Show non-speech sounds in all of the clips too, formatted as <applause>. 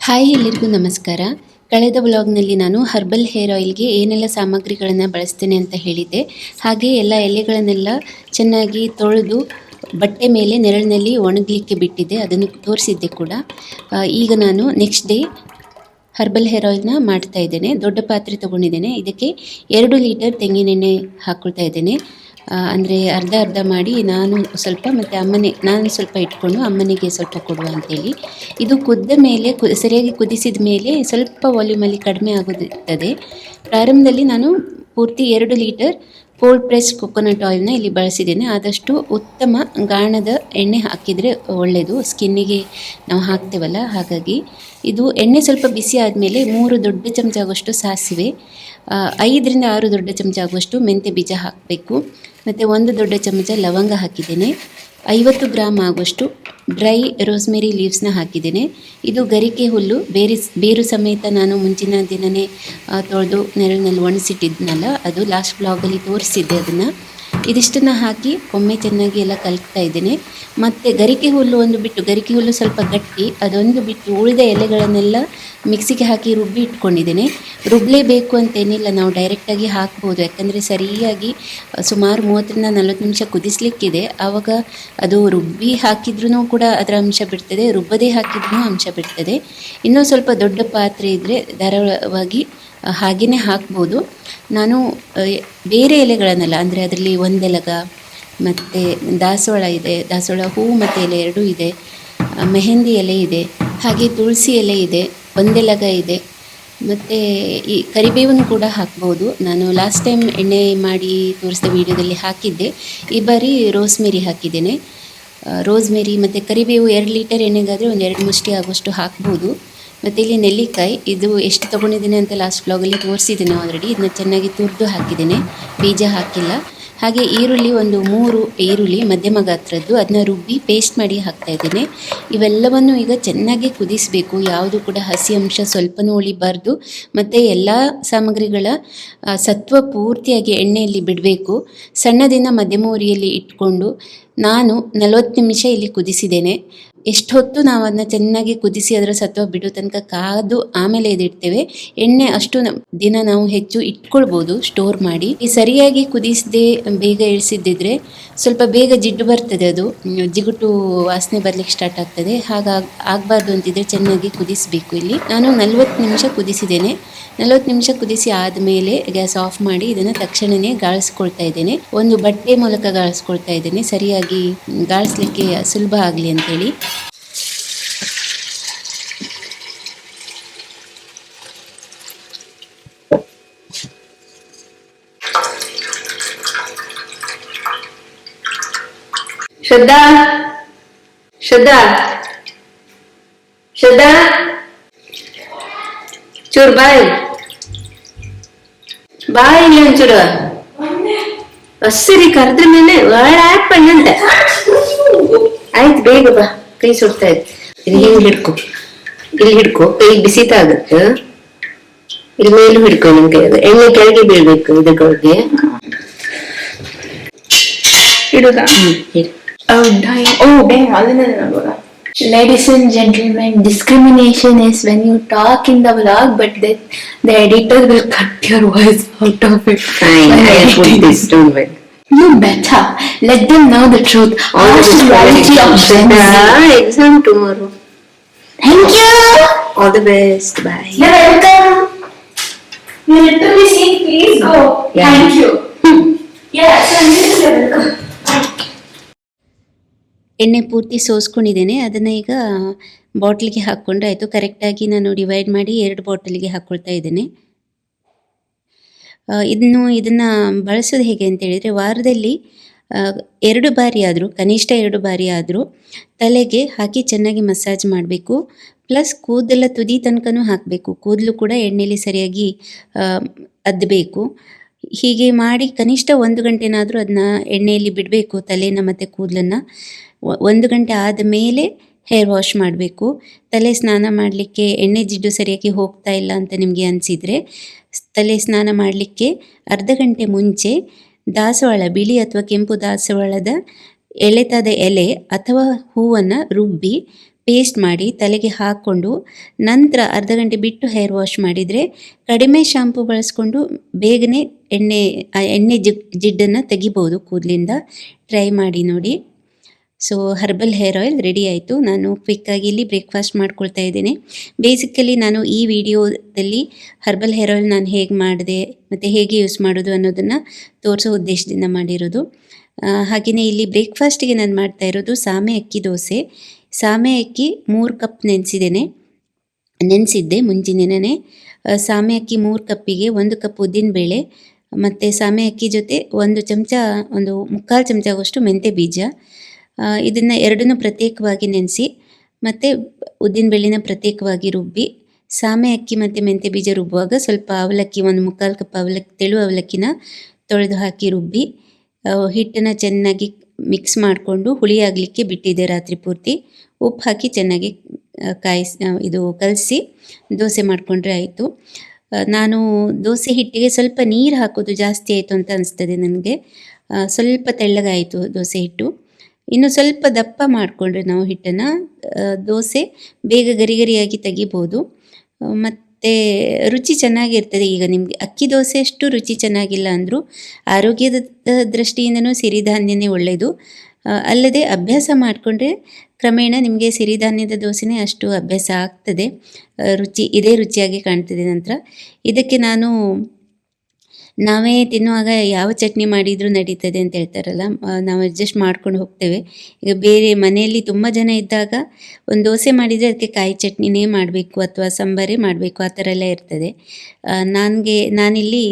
Hi ಎಲ್ಲರಿಗೂ ನಮಸ್ಕಾರ. ಕಳೆದ ಬ್ಲಾಗ್ನಲ್ಲಿ ನಾನು ಹರ್ಬಲ್ ಹೇರ್ ಆಯಿಲ್ಗೆ ಏನೆಲ್ಲ ಸಾಮಗ್ರಿಗಳನ್ನು ಬಳಸ್ತೇನೆ ಅಂತ ಹೇಳಿದ್ದೆ. ಹಾಗೆ ಎಲ್ಲ ಎಲೆಗಳನ್ನೆಲ್ಲ ಚೆನ್ನಾಗಿ ತೊಳೆದು ಬಟ್ಟೆ ಮೇಲೆ ನೆರಳಿನಲ್ಲಿ ಒಣಗಲಿಕ್ಕೆ ಬಿಟ್ಟಿದ್ದೆ. ಅದನ್ನು ತೋರಿಸಿದ್ದೆ ಕೂಡ. ಈಗ ನಾನು ನೆಕ್ಸ್ಟ್ ಡೇ ಹರ್ಬಲ್ ಹೇರ್ ಆಯಿಲ್ನ ಮಾಡ್ತಾ ಇದ್ದೇನೆ. ದೊಡ್ಡ ಪಾತ್ರೆ ತೊಗೊಂಡಿದ್ದೇನೆ. ಇದಕ್ಕೆ ಎರಡು ಲೀಟರ್ ತೆಂಗಿನೆಣ್ಣೆ ಹಾಕ್ಕೊಳ್ತಾ ಇದ್ದೇನೆ. ಅಂದರೆ ಅರ್ಧ ಅರ್ಧ ಮಾಡಿ ನಾನು ಸ್ವಲ್ಪ ಮತ್ತು ಅಮ್ಮನೆ, ನಾನು ಸ್ವಲ್ಪ ಇಟ್ಕೊಂಡು ಅಮ್ಮನಿಗೆ ಸ್ವಲ್ಪ ಕೊಡುವ ಅಂತೇಳಿ. ಇದು ಕುದ್ದ ಮೇಲೆ, ಕು, ಸರಿಯಾಗಿ ಕುದಿಸಿದ ಮೇಲೆ ಸ್ವಲ್ಪ ವಾಲ್ಯೂಮಲ್ಲಿ ಕಡಿಮೆ ಆಗುತ್ತದೆ. ಪ್ರಾರಂಭದಲ್ಲಿ ನಾನು ಪೂರ್ತಿ ಎರಡು ಲೀಟರ್ ಕೋಲ್ಡ್ ಪ್ರೆಸ್ ಕೊಕೊನಟ್ ಆಯಿಲ್ನ ಇಲ್ಲಿ ಬಳಸಿದ್ದೇನೆ. ಆದಷ್ಟು ಉತ್ತಮ ಗಾಣದ ಎಣ್ಣೆ ಹಾಕಿದರೆ ಒಳ್ಳೆಯದು ಸ್ಕಿನ್ನಿಗೆ ನಾವು ಹಾಕ್ತೇವಲ್ಲ, ಹಾಗಾಗಿ ಇದು ಎಣ್ಣೆ ಸ್ವಲ್ಪ ಬಿಸಿ ಆದಮೇಲೆ ಮೂರು ದೊಡ್ಡ ಚಮಚ ಆಗುವಷ್ಟು ಸಾಸಿವೆ ಐದರಿಂದ ಆರು ದೊಡ್ಡ ಚಮಚ ಆಗುವಷ್ಟು ಮೆಂತ್ಯ ಬೀಜ ಹಾಕಬೇಕು. ಮತ್ತು ಒಂದು ದೊಡ್ಡ ಚಮಚ ಲವಂಗ ಹಾಕಿದ್ದೇನೆ. ಐವತ್ತು ಗ್ರಾಮ್ ಆಗುವಷ್ಟು ಡ್ರೈ ರೋಸ್ಮೆರಿ ಲೀವ್ಸ್ನ ಹಾಕಿದ್ದೇನೆ. ಇದು ಗರಿಕೆ ಹುಲ್ಲು, ಬೇರೆ ಬೇರು ಸಮೇತ ನಾನು ಮುಂಚಿನ ದಿನನೇ ತೊಳೆದು ನೆರಳಿನಲ್ಲಿ ಒಣಸಿಟ್ಟಿದ್ನಲ್ಲ, ಅದು ಲಾಸ್ಟ್ ಬ್ಲಾಗಲ್ಲಿ ತೋರಿಸಿದ್ದೆ ಅದನ್ನು. ಇದಿಷ್ಟನ್ನು ಹಾಕಿ ಒಮ್ಮೆ ಚೆನ್ನಾಗಿ ಎಲ್ಲ ಕಲ್ತಾ ಇದ್ದೇನೆ. ಮತ್ತು ಗರಿಕೆ ಹುಲ್ಲು ಒಂದು ಬಿಟ್ಟು, ಗರಿಕೆ ಹುಲ್ಲು ಸ್ವಲ್ಪ ಗಟ್ಟಿ, ಅದೊಂದು ಬಿಟ್ಟು ಉಳಿದ ಎಲೆಗಳನ್ನೆಲ್ಲ ಮಿಕ್ಸಿಗೆ ಹಾಕಿ ರುಬ್ಬಿ ಇಟ್ಕೊಂಡಿದ್ದೇನೆ. ರುಬ್ಬಲೇಬೇಕು ಅಂತೇನಿಲ್ಲ ನಾವು ಡೈರೆಕ್ಟಾಗಿ ಹಾಕ್ಬೋದು. ಯಾಕಂದರೆ ಸರಿಯಾಗಿ ಸುಮಾರು ಮೂವತ್ತರಿಂದ ನಲ್ವತ್ತು ನಿಮಿಷ ಕುದಿಸ್ಲಿಕ್ಕಿದೆ. ಆವಾಗ ಅದು ರುಬ್ಬಿ ಹಾಕಿದ್ರೂ ಕೂಡ ಅದರ ಅಂಶ ಬಿಡ್ತದೆ, ರುಬ್ಬದೇ ಹಾಕಿದ್ರೂ ಅಂಶ ಬಿಡ್ತದೆ. ಇನ್ನೂ ಸ್ವಲ್ಪ ದೊಡ್ಡ ಪಾತ್ರೆ ಇದ್ದರೆ ಧಾರಾಳವಾಗಿ ಹಾಗೆಯೇ ಹಾಕ್ಬೋದು. ನಾನು ಬೇರೆ ಎಲೆಗಳನ್ನೆಲ್ಲ, ಅಂದರೆ ಅದರಲ್ಲಿ ಒಂದೆಲಗ, ಮತ್ತು ದಾಸವಾಳ ಇದೆ, ದಾಸವಾಳ ಹೂವು ಮತ್ತು ಎಲೆ ಎರಡೂ ಇದೆ ಮೆಹಂದಿ ಎಲೆ ಇದೆ, ಹಾಗೆ ತುಳಸಿ ಎಲೆ ಇದೆ, ಒಂದೆಲಗ ಇದೆ. ಮತ್ತು ಈ ಕರಿಬೇವನ್ನು ಕೂಡ ಹಾಕ್ಬೋದು. ನಾನು ಲಾಸ್ಟ್ ಟೈಮ್ ಎಣ್ಣೆ ಮಾಡಿ ತೋರಿಸಿದ ವೀಡಿಯೋದಲ್ಲಿ ಹಾಕಿದ್ದೆ. ಈ ಬಾರಿ ರೋಸ್ಮೆರಿ ಹಾಕಿದ್ದೇನೆ. ರೋಸ್ಮೆರಿ ಮತ್ತು ಕರಿಬೇವು ಎರಡು ಲೀಟರ್ ಎಣ್ಣೆಗಾದರೆ ಒಂದು ಎರಡು ಮುಷ್ಟಿ ಆಗುವಷ್ಟು ಹಾಕ್ಬೋದು. ಮತ್ತು ಇಲ್ಲಿ ನೆಲ್ಲಿಕಾಯಿ, ಇದು ಎಷ್ಟು ತೊಗೊಂಡಿದ್ದೀನಿ ಅಂತ ಲಾಸ್ಟ್ ಬ್ಲಾಗಲ್ಲಿ ತೋರಿಸಿದ್ದೀನಿ ಆಲ್ರೆಡಿ ಇದನ್ನ ಚೆನ್ನಾಗಿ ತುರಿದು ಹಾಕಿದ್ದೇನೆ. ಬೀಜ ಹಾಕಿಲ್ಲ. ಹಾಗೆ ಈರುಳ್ಳಿ ಒಂದು ಮೂರು ಈರುಳ್ಳಿ ಮಧ್ಯಮ ಗಾತ್ರದ್ದು ಅದನ್ನ ರುಬ್ಬಿ ಪೇಸ್ಟ್ ಮಾಡಿ ಹಾಕ್ತಾ ಇದ್ದೀನಿ. ಇವೆಲ್ಲವನ್ನು ಈಗ ಚೆನ್ನಾಗಿ ಕುದಿಸಬೇಕು. ಯಾವುದು ಕೂಡ ಹಸಿ ಅಂಶ ಸ್ವಲ್ಪನೂ ಉಳಿಬಾರ್ದು. ಮತ್ತು ಎಲ್ಲ ಸಾಮಗ್ರಿಗಳ ಸತ್ವ ಪೂರ್ತಿಯಾಗಿ ಎಣ್ಣೆಯಲ್ಲಿ ಬಿಡಬೇಕು. ಸಣ್ಣದಿಂದ ಮಧ್ಯಮ ಉರಿಯಲ್ಲಿ ಇಟ್ಕೊಂಡು ನಾನು ನಲವತ್ತು ನಿಮಿಷ ಇಲ್ಲಿ ಕುದಿಸಿದ್ದೇನೆ. ಎಷ್ಟು ಹೊತ್ತು ನಾವು ಅದನ್ನ ಚೆನ್ನಾಗಿ ಕುದಿಸಿ ಅದರ ಸತ್ವ ಬಿಡೋ ತನಕ ಕಾದು ಆಮೇಲೆ ಇದಿಡ್ತೇವೆ. ಎಣ್ಣೆ ಅಷ್ಟು ದಿನ ನಾವು ಹೆಚ್ಚು ಇಟ್ಕೊಳ್ಬೋದು ಸ್ಟೋರ್ ಮಾಡಿ. ಸರಿಯಾಗಿ ಕುದಿಸದೆ, ಬೇಗ ಇಳಿಸಿದ್ದಿದ್ರೆ ಸ್ವಲ್ಪ ಬೇಗ ಜಿಡ್ಡು ಬರ್ತದೆ ಅದು. ಜಿಗುಟು ವಾಸನೆ ಬರ್ಲಿಕ್ಕೆ ಸ್ಟಾರ್ಟ್ ಆಗ್ತದೆ. ಹಾಗಾಗಿ ಆಗಬಾರ್ದು ಅಂತಿದ್ರೆ ಚೆನ್ನಾಗಿ ಕುದಿಸಬೇಕು ಇಲ್ಲಿ. ನಾನು ನಲ್ವತ್ತು ನಿಮಿಷ ಕುದಿಸಿದ್ದೇನೆ. ನಲವತ್ತು ನಿಮಿಷ ಕುದಿಸಿ ಆದಮೇಲೆ ಗ್ಯಾಸ್ ಆಫ್ ಮಾಡಿ ಇದನ್ನು ತಕ್ಷಣವೇ ಗಾಳಿಸ್ಕೊಳ್ತಾ ಇದ್ದೇನೆ. ಒಂದು ಬಟ್ಟೆ ಮೂಲಕ ಗಾಳಿಸ್ಕೊಳ್ತಾ ಇದ್ದೇನೆ. ಸರಿಯಾಗಿ ಗಾಳಿಸ್ಲಿಕ್ಕೆ ಸುಲಭ ಆಗಲಿ ಅಂತೇಳಿ ಶ್ರದ್ಧಾ ಶ್ರದ್ಧಾ ಶ್ರದ್ಧಾ ಚೂರು ಬಾಯ್ ಬಾಯ್ ಇಲ್ಲಿ ಒಂಚೂರು ಹಸಿರಿ ಕರೆದ್ರ ಮೇಲೆ ಒಳ್ಳೆ ಅಂತ ಆಯ್ತು ಬೇಗ ಬಾ ಕೈ ಸುಡ್ತಾ ಇತ್ತು ಇದು ಹಿಂಗ್ ಹಿಡ್ಕೊ ಇಲ್ಲಿ ಹಿಡ್ಕೊ ಕೈ ಬಿಸಿತಾ ಆಗುತ್ತೆ ಇಲ್ಲಿ ಮೇಲೂ ಹಿಡ್ಕೊ ನಿನ್ ಕೈ ಎಣ್ಣೆ ಕೆಳಗೆ ಬೀಳ್ಬೇಕು ಇದಕ್ಕೆ ಇಡುದಾ ಹ್ಮ್ ಹಿಡ್ Oh, oh, damn. Oh, damn. Ladies and gentlemen, discrimination is when you talk in the vlog, but the, the editor will cut your voice out of it. Fine, I'll <laughs> put this to it. You better. Let them know the truth. Harsh reality of Gen Z. exam tomorrow. Thank you. All the best. Bye. You're welcome. You're literally saying please go. Yeah. Thank you. <laughs> yeah, so I'm ಎಣ್ಣೆ ಪೂರ್ತಿ ಸೋಸ್ಕೊಂಡಿದ್ದೇನೆ. ಅದನ್ನು ಈಗ ಬಾಟ್ಲಿಗೆ ಹಾಕ್ಕೊಂಡ್ರೆ ಆಯಿತು ಕರೆಕ್ಟಾಗಿ ನಾನು divide ಮಾಡಿ ಎರಡು ಬಾಟಲಿಗೆ ಹಾಕ್ಕೊಳ್ತಾ ಇದ್ದೇನೆ. ಇದನ್ನು ಇದನ್ನು ಬಳಸೋದು ಹೇಗೆ ಅಂತ ಹೇಳಿದರೆ, ವಾರದಲ್ಲಿ ಎರಡು ಬಾರಿ ಆದರೂ, ಕನಿಷ್ಠ ಎರಡು ಬಾರಿ ಆದರೂ ತಲೆಗೆ ಹಾಕಿ ಚೆನ್ನಾಗಿ ಮಸಾಜ್ ಮಾಡಬೇಕು. ಪ್ಲಸ್ ಕೂದಲ ತುದಿ ತನಕನೂ ಹಾಕಬೇಕು. ಕೂದಲು ಕೂಡ ಎಣ್ಣೆಯಲ್ಲಿ ಸರಿಯಾಗಿ ಅದ್ದಬೇಕು ಹೀಗೆ ಮಾಡಿ ಕನಿಷ್ಠ ಒಂದು ಗಂಟೆನಾದರೂ ಅದನ್ನ ಎಣ್ಣೆಯಲ್ಲಿ ಬಿಡಬೇಕು, ತಲೆನ ಮತ್ತು ಕೂದಲನ್ನು. ಒಂದು ಗಂಟೆ ಆದ ಮೇಲೆ ಹೇರ್ ವಾಶ್ ಮಾಡಬೇಕು. ತಲೆ ಸ್ನಾನ ಮಾಡಲಿಕ್ಕೆ ಎಣ್ಣೆ ಜಿಡ್ಡು ಸರಿಯಾಗಿ ಹೋಗ್ತಾ ಇಲ್ಲ ಅಂತ ನಿಮಗೆ ಅನಿಸಿದರೆ ತಲೆ ಸ್ನಾನ ಮಾಡಲಿಕ್ಕೆ ಅರ್ಧ ಗಂಟೆ ಮುಂಚೆ ದಾಸವಾಳ, ಬಿಳಿ ಅಥವಾ ಕೆಂಪು ದಾಸವಾಳದ ಎಳೆತಾದ ಎಲೆ ಅಥವಾ ಹೂವನ್ನು ರುಬ್ಬಿ ಪೇಸ್ಟ್ ಮಾಡಿ ತಲೆಗೆ ಹಾಕ್ಕೊಂಡು ನಂತರ ಅರ್ಧ ಗಂಟೆ ಬಿಟ್ಟು ಹೇರ್ ವಾಶ್ ಮಾಡಿದರೆ ಕಡಿಮೆ ಶಾಂಪು ಬಳಸ್ಕೊಂಡು ಬೇಗನೆ ಎಣ್ಣೆ ಎಣ್ಣೆ ಜಿಡ್ ಜಿಡ್ಡನ್ನು ತೆಗಿಬೋದು ಕೂದಲಿಂದ. ಟ್ರೈ ಮಾಡಿ ನೋಡಿ. So herbal hair oil ready ಆಯಿತು. ನಾನು ಕ್ವಿಕ್ಕಾಗಿ ಇಲ್ಲಿ ಬ್ರೇಕ್ಫಾಸ್ಟ್ ಮಾಡ್ಕೊಳ್ತಾ ಇದ್ದೇನೆ. ಬೇಸಿಕಲಿ ನಾನು ಈ ವಿಡಿಯೋದಲ್ಲಿ ಹರ್ಬಲ್ ಹೇರ್ ಆಯಿಲ್ ನಾನು ಹೇಗೆ ಮಾಡಿದೆ, ಮತ್ತು ಹೇಗೆ ಯೂಸ್ ಮಾಡೋದು ಅನ್ನೋದನ್ನು ತೋರಿಸೋ ಉದ್ದೇಶದಿಂದ ಮಾಡಿರೋದು. ಹಾಗೆಯೇ ಇಲ್ಲಿ ಬ್ರೇಕ್ಫಾಸ್ಟಿಗೆ ನಾನು ಮಾಡ್ತಾ ಇರೋದು ಸಾಮೆ ಅಕ್ಕಿ ದೋಸೆ. ಸಾಮೆ ಅಕ್ಕಿ ಮೂರು ಕಪ್ ನೆನೆಸಿದ್ದೇನೆ. ನೆನೆಸಿದ್ದೆ ಮುಂಚಿನೆನೇ ಸಾಮೆ ಅಕ್ಕಿ ಮೂರು ಕಪ್ಪಿಗೆ ಒಂದು ಕಪ್ ಉದ್ದಿನಬೇಳೆ ಮತ್ತು ಸಾಮೆ ಅಕ್ಕಿ ಜೊತೆ ಒಂದು ಚಮಚ, ಒಂದು ಮುಕ್ಕಾಲು ಚಮಚ ಆಗುವಷ್ಟು ಮೆಂತ್ಯ ಬೀಜ ಇದನ್ನು ಎರಡನ್ನೂ ಪ್ರತ್ಯೇಕವಾಗಿ ನೆನೆಸಿ, ಮತ್ತು ಉದ್ದಿನಬೇಳೆನ ಪ್ರತ್ಯೇಕವಾಗಿ ರುಬ್ಬಿ ಸಾಮೆ ಅಕ್ಕಿ ಮತ್ತು ಮೆಂತ್ಯ ಬೀಜ ರುಬ್ಬುವಾಗ ಸ್ವಲ್ಪ ಅವಲಕ್ಕಿ, ಒಂದು ಮುಕ್ಕಾಲು ಕಪ್ ಅವಲಕ್ಕಿ ತೆಳು ಅವಲಕ್ಕಿನ ತೊಳೆದು ಹಾಕಿ ರುಬ್ಬಿ ಹಿಟ್ಟನ್ನು ಚೆನ್ನಾಗಿ ಮಿಕ್ಸ್ ಮಾಡಿಕೊಂಡು ಹುಳಿ ಆಗಲಿಕ್ಕೆ ಬಿಟ್ಟಿದ್ದೆ ರಾತ್ರಿ ಪೂರ್ತಿ. ಉಪ್ಪು ಹಾಕಿ ಚೆನ್ನಾಗಿ ಕಾಯಿಸಿ ಇದು ಕಲಸಿ ದೋಸೆ ಮಾಡಿಕೊಂಡ್ರೆ ಆಯಿತು. ನಾನು ದೋಸೆ ಹಿಟ್ಟಿಗೆ ಸ್ವಲ್ಪ ನೀರು ಹಾಕೋದು ಜಾಸ್ತಿ ಆಯಿತು ಅಂತ ಅನಿಸ್ತದೆ ನನಗೆ. ಸ್ವಲ್ಪ ತೆಳ್ಳಗಾಯಿತು ದೋಸೆ ಹಿಟ್ಟು. ಇನ್ನು ಸ್ವಲ್ಪ ದಪ್ಪ ಮಾಡಿಕೊಂಡ್ರೆ ನಾವು ಹಿಟ್ಟನ್ನು ದೋಸೆ ಬೇಗ ಗರಿಗರಿಯಾಗಿ ತೆಗಿಬೋದು. ಮತ್ತು ರುಚಿ ಚೆನ್ನಾಗಿರ್ತದೆ. ಈಗ ನಿಮಗೆ ಅಕ್ಕಿ ದೋಸೆ ಅಷ್ಟು ರುಚಿ ಚೆನ್ನಾಗಿಲ್ಲ ಅಂದರೂ ಆರೋಗ್ಯದ ದೃಷ್ಟಿಯಿಂದನೂ ಸಿರಿಧಾನ್ಯನೇ ಒಳ್ಳೆಯದು ಅಲ್ಲದೆ ಅಭ್ಯಾಸ ಮಾಡಿಕೊಂಡ್ರೆ ಕ್ರಮೇಣ ನಿಮಗೆ ಸಿರಿಧಾನ್ಯದ ದೋಸೆನೇ ಅಷ್ಟು ಅಭ್ಯಾಸ ಆಗ್ತದೆ. ರುಚಿ, ಇದೇ ರುಚಿಯಾಗಿ ಕಾಣ್ತದೆ ನಂತರ. ಇದಕ್ಕೆ ನಾನು ನಾವೇ ತಿನ್ನುವಾಗ ಯಾವ ಚಟ್ನಿ ಮಾಡಿದರೂ ನಡೀತದೆ ಅಂತ ಹೇಳ್ತಾರಲ್ಲ ನಾವು ಅಡ್ಜಸ್ಟ್ ಮಾಡ್ಕೊಂಡು ಹೋಗ್ತೇವೆ. ಈಗ ಬೇರೆ ಮನೆಯಲ್ಲಿ ತುಂಬ ಜನ ಇದ್ದಾಗ ಒಂದು ದೋಸೆ ಮಾಡಿದರೆ ಅದಕ್ಕೆ ಕಾಯಿ ಚಟ್ನಿನೇ ಮಾಡಬೇಕು ಅಥವಾ ಸಾಂಬಾರೇ ಮಾಡಬೇಕು, ಆ ಥರ ಎಲ್ಲ ಇರ್ತದೆ. ನನಗೆ, ನಾನಿಲ್ಲಿ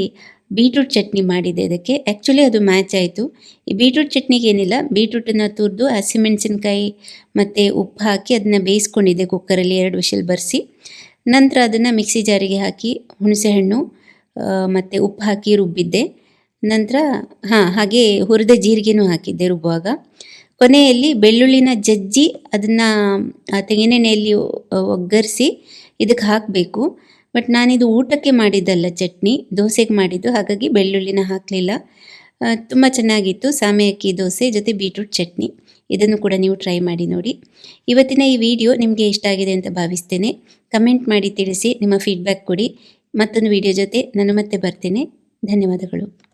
ಬೀಟ್ರೂಟ್ ಚಟ್ನಿ ಮಾಡಿದೆ ಇದಕ್ಕೆ ಆ್ಯಕ್ಚುಲಿ ಅದು ಮ್ಯಾಚ್ ಆಯಿತು. ಈ ಬೀಟ್ರೂಟ್ ಚಟ್ನಿಗೆ ಏನಿಲ್ಲ, ಬೀಟ್ರೂಟನ್ನು ತುರಿದು ಹಸಿಮೆಣಸಿನ್ಕಾಯಿ ಮತ್ತು ಉಪ್ಪು ಹಾಕಿ ಅದನ್ನು ಬೇಯಿಸ್ಕೊಂಡಿದ್ದೆ ಕುಕ್ಕರಲ್ಲಿ ಎರಡು ವಿಷಲ್ ಬರೆಸಿ. ನಂತರ ಅದನ್ನು ಮಿಕ್ಸಿ ಜಾರಿಗೆ ಹಾಕಿ ಹುಣಸೆಹಣ್ಣು ಮತ್ತು ಉಪ್ಪು ಹಾಕಿ ರುಬ್ಬಿದ್ದೆ. ನಂತರ, ಹಾಂ, ಹಾಗೆ ಹುರಿದ ಜೀರಿಗೆನೂ ಹಾಕಿದ್ದೆ ರುಬ್ಬುವಾಗ. ಕೊನೆಯಲ್ಲಿ ಬೆಳ್ಳುಳ್ಳಿನ ಜಜ್ಜಿ ಅದನ್ನು ತೆಂಗಿನೆಣ್ಣೆಯಲ್ಲಿ ಒಗ್ಗರಿಸಿ ಇದಕ್ಕೆ ಹಾಕಬೇಕು. ಬಟ್ ನಾನಿದು ಊಟಕ್ಕೆ ಮಾಡಿದ್ದಲ್ಲ ಚಟ್ನಿ, ದೋಸೆಗೆ ಮಾಡಿದ್ದು, ಹಾಗಾಗಿ ಬೆಳ್ಳುಳ್ಳಿನ ಹಾಕಲಿಲ್ಲ. ತುಂಬ ಚೆನ್ನಾಗಿತ್ತು. ಸಾಮೆ ಅಕ್ಕಿ ದೋಸೆ ಜೊತೆ ಬೀಟ್ರೂಟ್ ಚಟ್ನಿ. ಇದನ್ನು ಕೂಡ ನೀವು ಟ್ರೈ ಮಾಡಿ ನೋಡಿ. ಇವತ್ತಿನ ಈ ವಿಡಿಯೋ ನಿಮಗೆ ಇಷ್ಟ ಆಗಿದೆ ಅಂತ ಭಾವಿಸ್ತೇನೆ. ಕಮೆಂಟ್ ಮಾಡಿ ತಿಳಿಸಿ, ನಿಮ್ಮ ಫೀಡ್ಬ್ಯಾಕ್ ಕೊಡಿ. ಮತ್ತೊಂದು ವಿಡಿಯೋ ಜೊತೆ ನಾನು ಮತ್ತೆ ಬರ್ತೇನೆ. ಧನ್ಯವಾದಗಳು.